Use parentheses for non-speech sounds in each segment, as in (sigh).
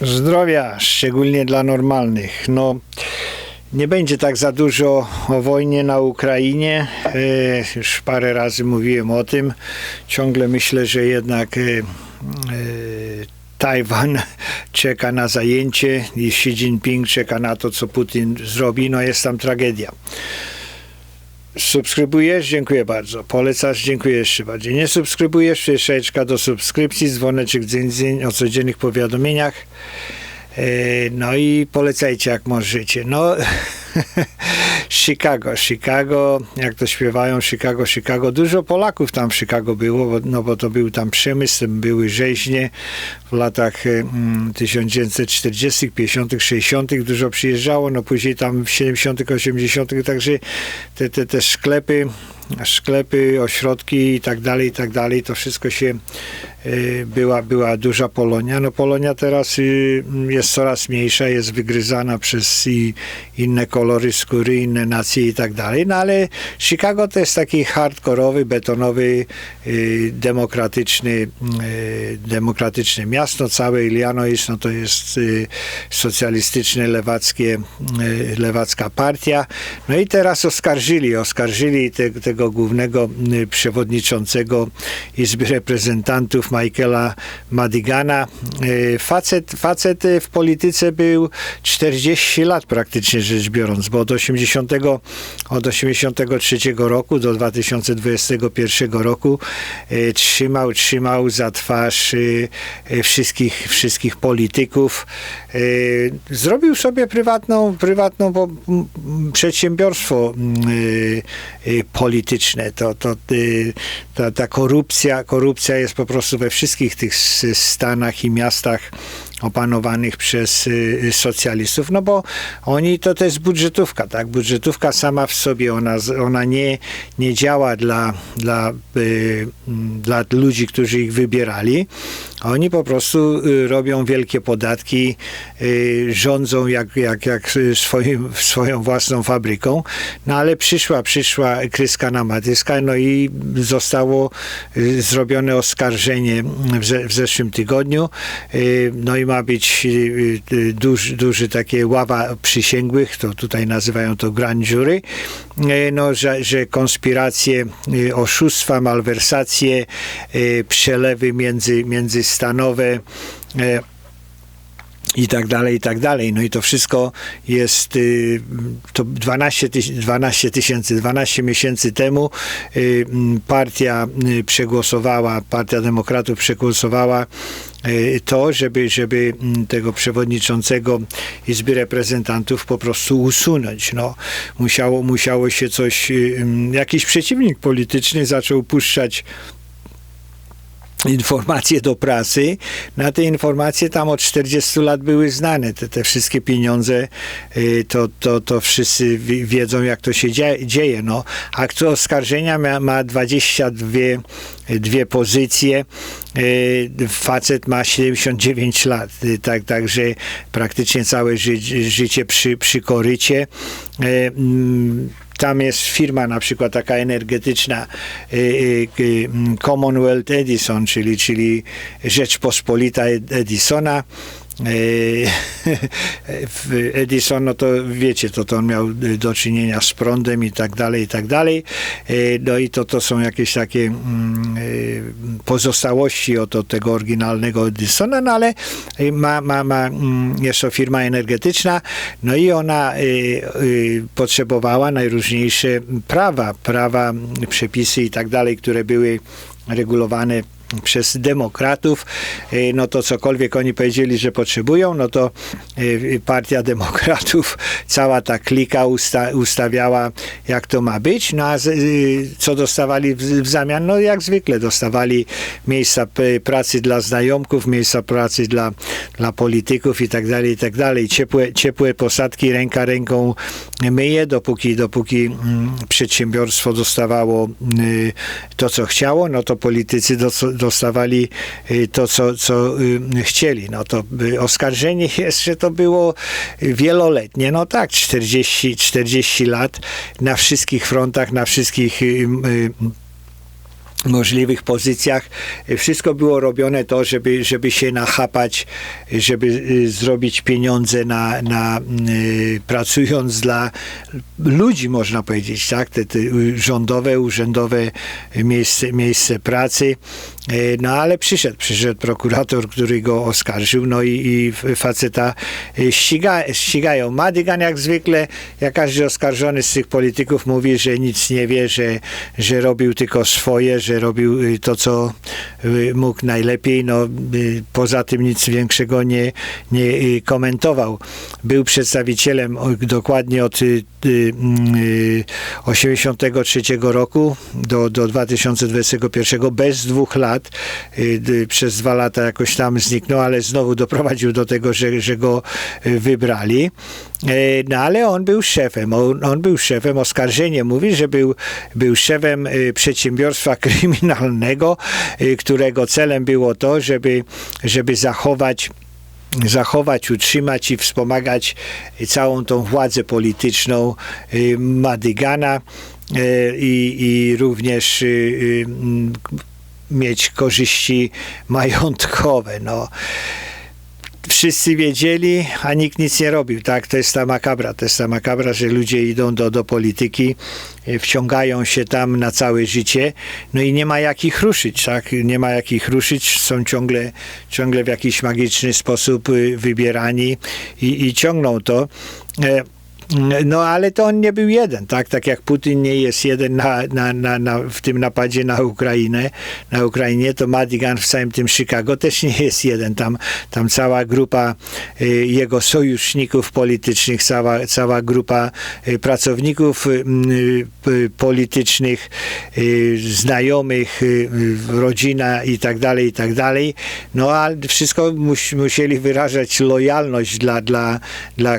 Zdrowia, szczególnie dla normalnych. No, nie będzie tak za dużo o wojnie na Ukrainie. E, już parę razy mówiłem o tym. Ciągle myślę, że jednak e, e, Tajwan (laughs) czeka na zajęcie i Xi Jinping czeka na to, co Putin zrobi. No jest tam tragedia. Subskrybujesz? Dziękuję bardzo. Polecasz? Dziękuję jeszcze bardziej. Nie subskrybujesz? Przyszeczka do subskrypcji, dzwoneczek dzień, dzień o codziennych powiadomieniach. E, No i polecajcie jak możecie. No, (laughs) (laughs) Chicago, Chicago, jak to śpiewają, Chicago, Chicago. Dużo Polaków tam w Chicago było, bo, no bo to był tam przemysł, były rzeźnie w latach mm, 1940., 50., 60. Dużo przyjeżdżało, no później tam w 70., 80., także te, te, te sklepy, sklepy, ośrodki i tak dalej, i tak dalej, to wszystko się y, była, była duża Polonia. No Polonia teraz y, jest coraz mniejsza, jest wygryzana przez inne kolory skóry, inne nacje i tak dalej, no ale Chicago to jest taki hardkorowy, betonowy, y, demokratyczny, demokratyczne miasto. Całe Illinois no to jest socjalistyczne, lewackie, lewacka partia. No i teraz oskarżyli, oskarżyli te, głównego y, przewodniczącego Izby Reprezentantów Michaela Madigana. Y, Facet, facet y, w polityce był 40 lat praktycznie rzecz biorąc, bo od 80, od 83 roku do 2021 roku trzymał, trzymał za twarz wszystkich, wszystkich polityków. Zrobił sobie prywatną, prywatną przedsiębiorstwo y, polityczne. To, to, y, ta, ta korupcja, korupcja jest po prostu we wszystkich tych stanach i miastach opanowanych przez y, socjalistów, no bo oni to, to jest budżetówka, tak? Budżetówka sama w sobie, ona, ona nie, nie działa dla, dla, y, dla ludzi, którzy ich wybierali. Oni po prostu y, robią wielkie podatki, y, rządzą jak, jak, jak y, swoim, swoją własną fabryką, no ale przyszła, przyszła kryska na matyska, no i zostało y, zrobione oskarżenie w, ze, w zeszłym tygodniu, y, no i ma być y, y, duży, duży takie ława przysięgłych, to tutaj nazywają to grand jury, y, no, że, że konspiracje, y, oszustwa, malwersacje, przelewy między, międzystanowe, y, i tak dalej, i tak dalej. No i to wszystko jest y, to 12 tyś- 12 tysięcy, 12 miesięcy temu y, partia y, przegłosowała, partia demokratów przegłosowała to, żeby, żeby tego przewodniczącego Izby Reprezentantów po prostu usunąć. No, musiało, musiało się coś, jakiś przeciwnik polityczny zaczął puszczać (laughs) informacje do prasy. Na te informacje tam od 40 lat były znane. Te, te wszystkie pieniądze, y, to, to, to wszyscy wi- wiedzą, jak to się dzie- dzieje. No, akt oskarżenia ma, ma 22 dwie pozycje. Y, Facet ma 79 lat, y, tak, także praktycznie całe ży, życie przy, przy korycie. Mm, tam jest firma na przykład taka energetyczna y, y, y, Commonwealth Edison, czyli, czyli Rzeczpospolita Ed- Edisona. (laughs) W Edison, no to wiecie, to, to on miał do czynienia z prądem i tak dalej, i tak dalej. Y, No i to, to są jakieś takie mm, pozostałości od, od tego oryginalnego Edisona, no ale ma, ma, ma, mm, jest to firma energetyczna, no i ona potrzebowała najróżniejsze prawa, prawa, przepisy i tak dalej, które były regulowane przez demokratów, y, no to cokolwiek oni powiedzieli, że potrzebują, no to y, partia demokratów, cała ta klika usta, ustawiała, jak to ma być, no a y, co dostawali w, w zamian? No jak zwykle dostawali miejsca pracy dla znajomków, miejsca pracy dla, dla polityków i tak dalej, i tak dalej. Ciepłe, ciepłe posadki ręka ręką myje, dopóki, dopóki mm, przedsiębiorstwo dostawało y, to, co chciało, no to politycy dos- dostawali y, to, co, co y, chcieli. No to y, oskarżenie jest, że to było wieloletnie. No tak, 40, 40 lat na wszystkich frontach, na wszystkich możliwych pozycjach. Wszystko było robione to, żeby, żeby się nachapać, żeby y, zrobić pieniądze na, na y, pracując dla ludzi, można powiedzieć, tak? Te, te rządowe, urzędowe miejsce, miejsce pracy. E, No ale przyszedł, przyszedł prokurator, który go oskarżył, no i, i faceta e, ściga, ścigają. Madigan jak zwykle, jak każdy oskarżony z tych polityków mówi, że nic nie wie, że, że robił tylko swoje, że robił y, to, co y, mógł najlepiej, no y, poza tym nic większego nie, nie komentował. Był przedstawicielem dokładnie od y, y, y, 83 roku do, do 2021 bez dwóch lat. Przez dwa lata jakoś tam zniknął, ale znowu doprowadził do tego, że, że go wybrali. E, No ale on był szefem, on, on był szefem, oskarżenie mówi, że był, był szefem y, przedsiębiorstwa (laughs) kryminalnego, y, którego celem było to, żeby, żeby zachować zachować, utrzymać i wspomagać całą tą władzę polityczną Madygana i, i również mieć korzyści (laughs) majątkowe. No wszyscy wiedzieli, a nikt nic nie robił, tak? To jest ta makabra, to jest ta makabra, że ludzie idą do, do polityki, e, wciągają się tam na całe życie, no i nie ma jak ich ruszyć, tak? Nie ma jak ich ruszyć, są ciągle, ciągle w jakiś magiczny sposób y, wybierani i, i ciągną to. No ale to on nie był jeden, tak? Tak jak Putin nie jest jeden na, na, na, na, w tym napadzie na Ukrainę, na Ukrainie, to Madigan w całym tym Chicago też nie jest jeden. Tam, tam cała grupa y, jego sojuszników politycznych, cała, cała grupa y, pracowników y, politycznych, znajomych, rodzina i tak dalej, i tak dalej. No a wszystko mus, musieli wyrażać lojalność dla, dla, dla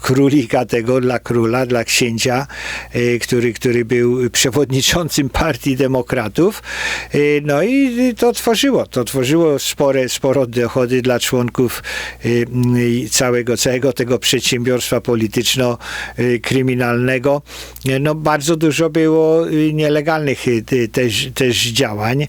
królika tego, dla króla, dla księcia, y, który, który był przewodniczącym partii demokratów. Y, No i to tworzyło, to tworzyło spore, sporo dochody dla członków y, całego, całego tego przedsiębiorstwa polityczno-kryminalnego. No bardzo dużo było nielegalnych też, też działań.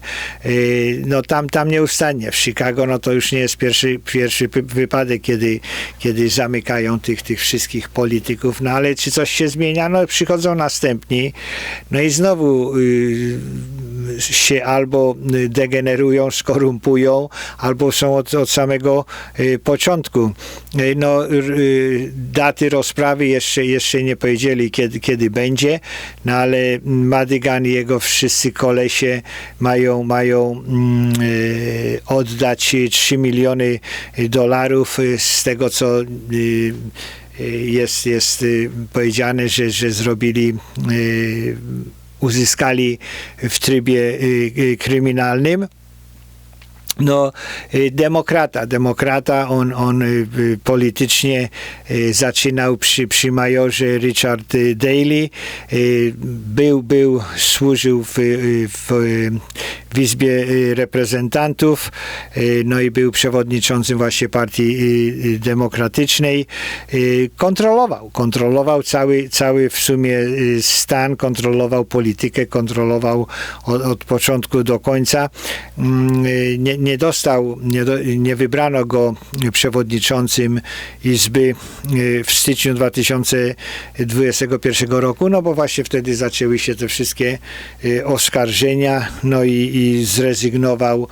No tam, tam nieustannie. W Chicago no to już nie jest pierwszy, pierwszy wypadek, kiedy, kiedy zamykają tych, tych wszystkich polityków. No ale czy coś się zmienia? No przychodzą następni. No i znowu y, się albo y, degenerują, skorumpują, albo są od, od samego y, początku. No, daty rozprawy jeszcze, jeszcze nie powiedzieli, kiedy, kiedy będzie, no ale Madigan i jego wszyscy kolesie mają, mają mm, oddać 3 miliony dolarów z tego, co jest, jest y, powiedziane, że, że zrobili y, uzyskali w trybie y, y, kryminalnym. No, y, demokrata, demokrata, on, on y, y, politycznie y, zaczynał przy, przy majorze Richard y, Daley, y, był, był, służył w, y, w, y, w Izbie y, Reprezentantów, y, no i był przewodniczącym właśnie partii y, demokratycznej, kontrolował, kontrolował cały, cały w sumie stan, kontrolował politykę, kontrolował od, od początku do końca. Mm, Nie, nie dostał, nie, do, nie wybrano go przewodniczącym Izby w styczniu 2021 roku, no bo właśnie wtedy zaczęły się te wszystkie oskarżenia, no i, i zrezygnował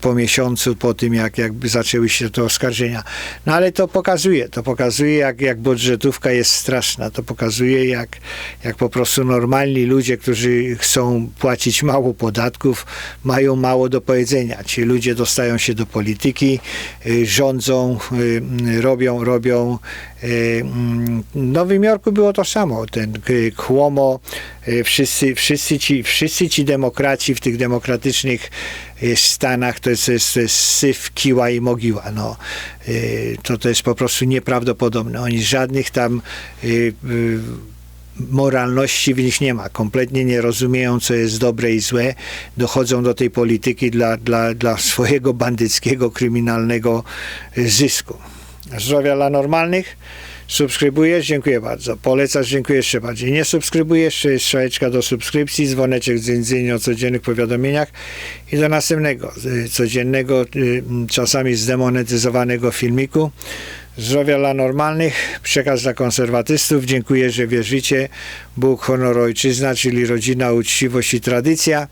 po miesiącu, po tym jak jakby zaczęły się te oskarżenia. No ale to pokazuje, to pokazuje jak, jak budżetówka jest straszna, to pokazuje jak, jak po prostu normalni ludzie, którzy chcą płacić mało podatków, mają mało do powiedzenia. Ci ludzie dostają się do polityki, y, rządzą, y, robią, robią. y, mm, W Nowym Jorku było to samo. Ten Cuomo, wszyscy, wszyscy, ci, wszyscy ci demokraci w tych demokratycznych y, stanach to jest, jest, jest syf, kiła i mogiła. No, y, to, to jest po prostu nieprawdopodobne. Oni żadnych tam moralności w nich nie ma. Kompletnie nie rozumieją, co jest dobre i złe. Dochodzą do tej polityki dla, dla, dla swojego bandyckiego, kryminalnego zysku. Zdrowia dla normalnych. Subskrybujesz? Dziękuję bardzo. Polecasz? Dziękuję jeszcze bardziej. Nie subskrybujesz? Jest strzałeczka do subskrypcji, dzwoneczek z dzwonieniem o codziennych powiadomieniach i do następnego, y, codziennego, y, czasami zdemonetyzowanego filmiku. Zdrowia dla normalnych, przekaz dla konserwatystów. Dziękuję, że wierzycie. Bóg, honor, ojczyzna, czyli rodzina, uczciwość i tradycja.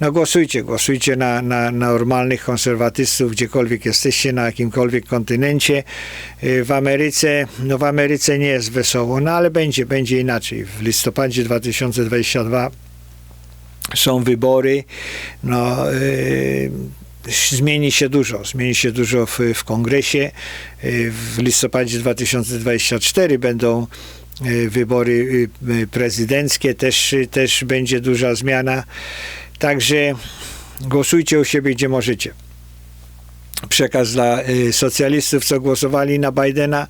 No głosujcie, głosujcie na, na, na normalnych konserwatystów, gdziekolwiek jesteście, na jakimkolwiek kontynencie. Y, W Ameryce, no w Ameryce nie jest wesoło, no ale będzie, będzie inaczej. W listopadzie 2022 są wybory, no y, zmieni się dużo, zmieni się dużo w, w kongresie. Y, W listopadzie 2024 będą y, wybory y, prezydenckie, też, też będzie duża zmiana. Także głosujcie u siebie, gdzie możecie. Przekaz dla y, socjalistów, co głosowali na Bidena.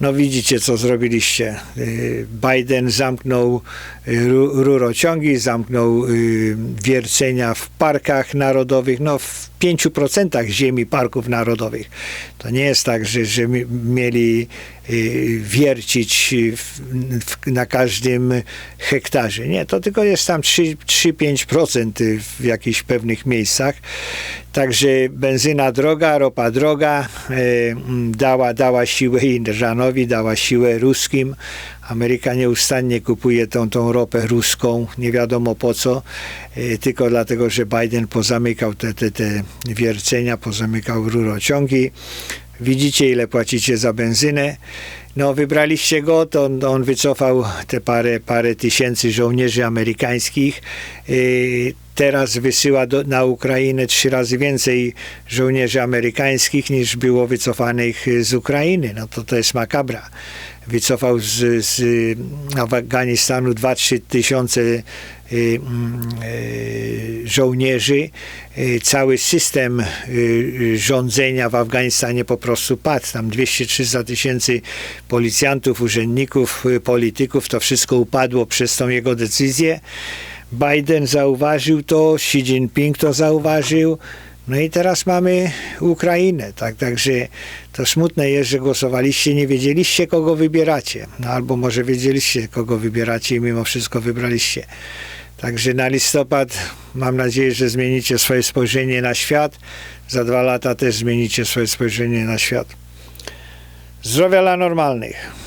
No widzicie, co zrobiliście. Y, Biden zamknął y, ru- rurociągi, zamknął wiercenia w parkach narodowych, no w 5% ziemi parków narodowych. To nie jest tak, że, że mi- mieli wiercić w, w, na każdym hektarze. Nie, to tylko jest tam 3 3-5% w jakichś pewnych miejscach. Także benzyna droga, ropa droga dała, dała siłę Iranowi, dała siłę ruskim. Ameryka nieustannie kupuje tą, tą ropę ruską, nie wiadomo po co, tylko dlatego, że Biden pozamykał te, te, te wiercenia, pozamykał rurociągi. Widzicie, ile płacicie za benzynę. No, wybraliście go, to on, on wycofał te parę, parę tysięcy żołnierzy amerykańskich. Yy, teraz wysyła do, na Ukrainę trzy razy więcej żołnierzy amerykańskich niż było wycofanych z Ukrainy. No to to jest makabra. Wycofał z, z Afganistanu 2-3 tysiące y, mm, y, żołnierzy. Y, Cały system y, y, rządzenia w Afganistanie po prostu padł. Tam 200-300 tysięcy policjantów, urzędników, y, polityków, to wszystko upadło przez tą jego decyzję. Biden zauważył to, Xi Jinping to zauważył. No i teraz mamy Ukrainę, tak, także to smutne jest, że głosowaliście, nie wiedzieliście kogo wybieracie, no albo może wiedzieliście kogo wybieracie i mimo wszystko wybraliście. Także na listopad mam nadzieję, że zmienicie swoje spojrzenie na świat, za dwa lata też zmienicie swoje spojrzenie na świat. Zdrowia dla normalnych.